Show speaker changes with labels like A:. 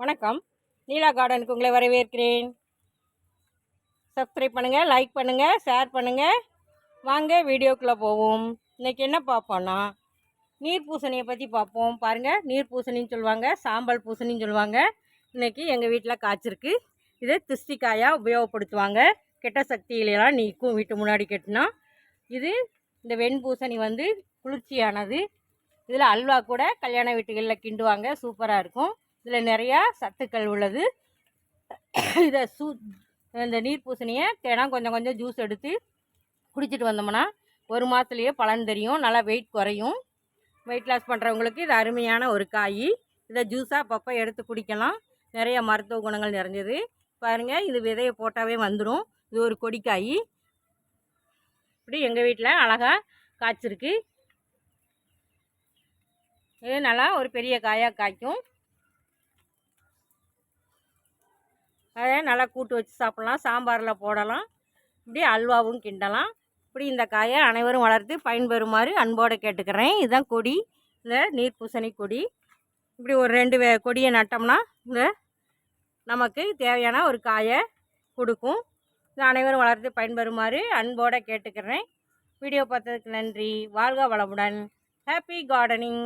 A: வணக்கம். நீலா கார்டனுக்கு உங்களை வரவேற்கிறேன். சப்ஸ்கிரைப் பண்ணுங்கள் லைக் பண்ணுங்கள் ஷேர் பண்ணுங்கள் வாங்க வீடியோக்குள்ளே போவோம். இன்றைக்கி என்ன பார்ப்போன்னா நீர் பூசணியை பற்றி பார்ப்போம். பாருங்கள் நீர் பூசணின்னு சொல்லுவாங்க சாம்பல் பூசணின்னு சொல்லுவாங்க. இன்றைக்கி எங்கள் வீட்டில் காய்ச்சிருக்கு இதை திருஷ்டிக்காயாக உபயோகப்படுத்துவாங்க. கெட்ட சக்திகளெல்லாம் நீக்கும் வீட்டு முன்னாடி கெட்டினா. இது இந்த வெண்பூசணி வந்து குளிர்ச்சியானது. இதில் அல்வா கூட கல்யாண வீட்டுகளில் கிண்டுவாங்க சூப்பராக இருக்கும். இதில் நிறையா சத்துக்கள் உள்ளது. இதை சூ இந்த நீர் பூசணியை தினம் கொஞ்சம் கொஞ்சம் ஜூஸ் எடுத்து குடிச்சிட்டு வந்தோம்னா ஒரு மாதத்துலேயே பலன் தெரியும். நல்லா வெயிட் குறையும். வெயிட் லாஸ் பண்ணுறவங்களுக்கு இது அருமையான ஒரு காய். இதை ஜூஸாக அப்பப்போ எடுத்து குடிக்கலாம். நிறைய மருத்துவ குணங்கள் நிறைஞ்சது. பாருங்கள் இது விதையை போட்டாவே வந்துடும் இது ஒரு கொடிக்காய். இப்படி எங்கள் வீட்டில் அழகாக காய்ச்சிருக்கு. இது நல்லா ஒரு பெரிய காயாக காய்க்கும். அதை நல்லா கூட்டு வச்சு சாப்பிட்லாம். சாம்பாரில் போடலாம். இப்படி அல்வாவும் கிண்டலாம். இப்படி இந்த காயை அனைவரும் வளர்த்து பயன்பெறுமாறு அன்போடு கேட்டுக்கிறேன். இதுதான் கொடி. இந்த நீர் பூசணி கொடி. இப்படி ஒரு ரெண்டு வே கொடியை நட்டோம்னா இந்த நமக்கு தேவையான ஒரு காயை கொடுக்கும். இது அனைவரும் வளர்த்து பயன்பெறுமாறு அன்போடு கேட்டுக்கிறேன். வீடியோ பார்த்ததுக்கு நன்றி. வாழ்க வளமுடன். Happy gardening